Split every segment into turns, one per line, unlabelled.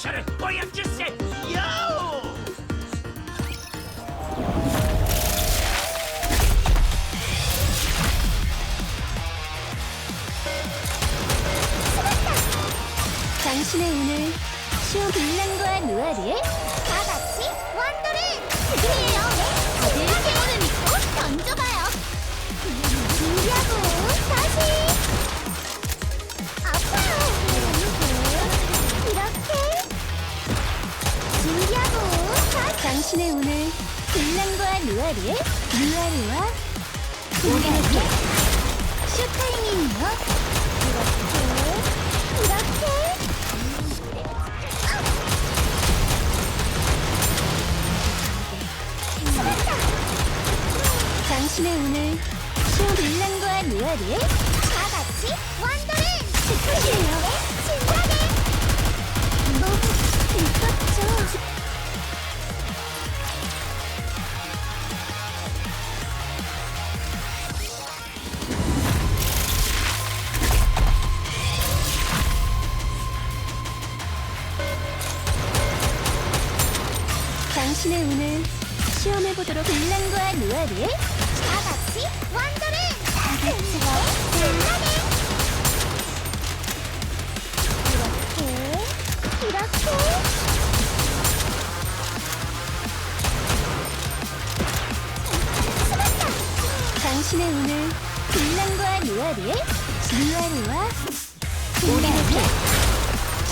액션을 보여주세요!
당신의 운을 쇼 빌랑과 누아리에 다 당신의 운을 빌랑과 누아리에 누아리와 우리에게 쇼타임이에요 이렇게 이렇게. 당신의 운을 쇼 빌랑과 누아리에 다 같이 완도를 지키세요 당신의 운을 시험해보도록 빌랑과 누아리에 다 같이 완도를 다 같이 신나게! 이렇게 이렇게. 당신의 운을 빌랑과 누아리에 누아리와 우리에게.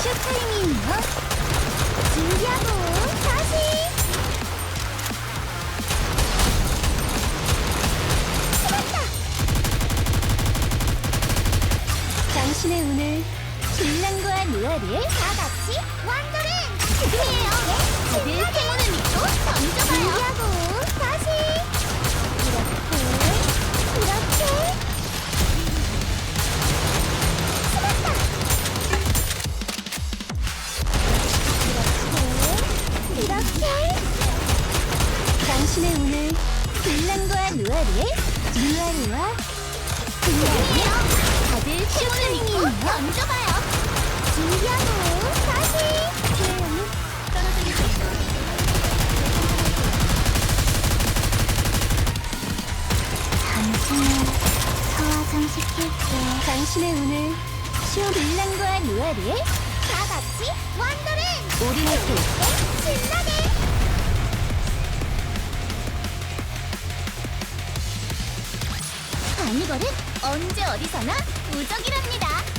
쇼타임이에요 준비하고 당신의 운을 빌랑과 누아리에 다 같이 완도를 지금이에요? 다들 행운을 믿고 던져봐요! 준비하고 다시! 이렇게 이렇게 이렇게 이렇게. 당신의 운을 빌랑과 누아리에 누아리와 던져봐요. 준비하고 다시 당신을 소화정시킬게 당신의 운을 쇼 빌랑과 누아리에 다 같이 완도를 우리에게 신나게 아니거든. 언제 어디서나 무적이랍니다